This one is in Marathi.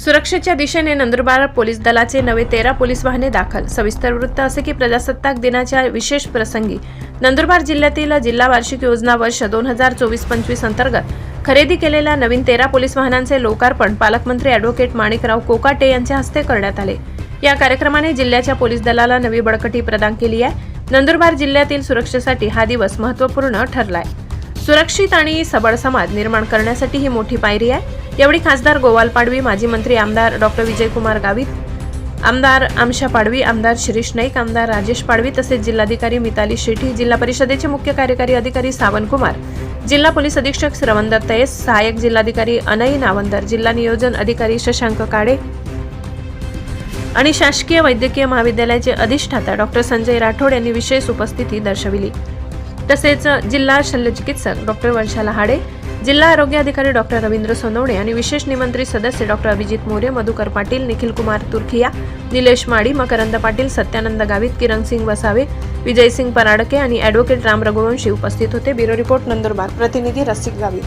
सुरक्षेच्या दिशेने नंदुरबार पोलीस दलाचे नवे तेरा पोलीस वाहने दाखल. सविस्तर वृत्त असे की प्रजासत्ताक दिनाच्या विशेष प्रसंगी नंदुरबार जिल्ह्यातील जिल्हा वार्षिक योजना वर्ष दोन हजार चोवीस पंचवीस अंतर्गत खरेदी केलेल्या नवीन तेरा पोलीस वाहनांचे लोकार्पण पालकमंत्री अॅडव्होकेट माणिकराव कोकाटे यांच्या हस्ते करण्यात आले. या कार्यक्रमाने जिल्ह्याच्या पोलीस दलाला नवी बळकटी प्रदान केली आहे. नंदुरबार जिल्ह्यातील सुरक्षेसाठी हा दिवस महत्त्वपूर्ण ठरलाय. सुरक्षित आणि सबळ समाज निर्माण करण्यासाठी ही मोठी पायरी आहे. यावेळी खासदार गोवाल पाडवी माजी मंत्री आमदार डॉक्टर विजयकुमार गावित आमदार आमशा पाडवी आमदार शिरीष नाईक आमदार राजेश पाडवी तसेच जिल्हाधिकारी मिताली शेठी जिल्हा परिषदेचे मुख्य कार्यकारी अधिकारी सावन कुमार जिल्हा पोलीस अधीक्षक श्रवण तयस सहाय्यक जिल्हाधिकारी अनई नावंदर जिल्हा नियोजन अधिकारी शशांक काळे आणि शासकीय वैद्यकीय महाविद्यालयाचे अधिष्ठाता डॉक्टर संजय राठोड यांनी विशेष उपस्थिती दर्शविली. तसेच जिल्हा शल्यचिकित्सक डॉक्टर वंशा लहाडे जिल्हा आरोग्य अधिकारी डॉक्टर रवींद्र सोनवणे आणि विशेष निमंत्रित सदस्य डॉक्टर अभिजित मोरे मधुकर पाटील निखिल कुमार तुर्खिया निलेश माडी मकरंद पाटील सत्यानंद गावित किरणसिंग वसावे विजयसिंग पराडके आणि ॲडव्होकेट राम रघुवंशी उपस्थित होते. ब्युरो रिपोर्ट नंदुरबार प्रतिनिधी रसिक गावित.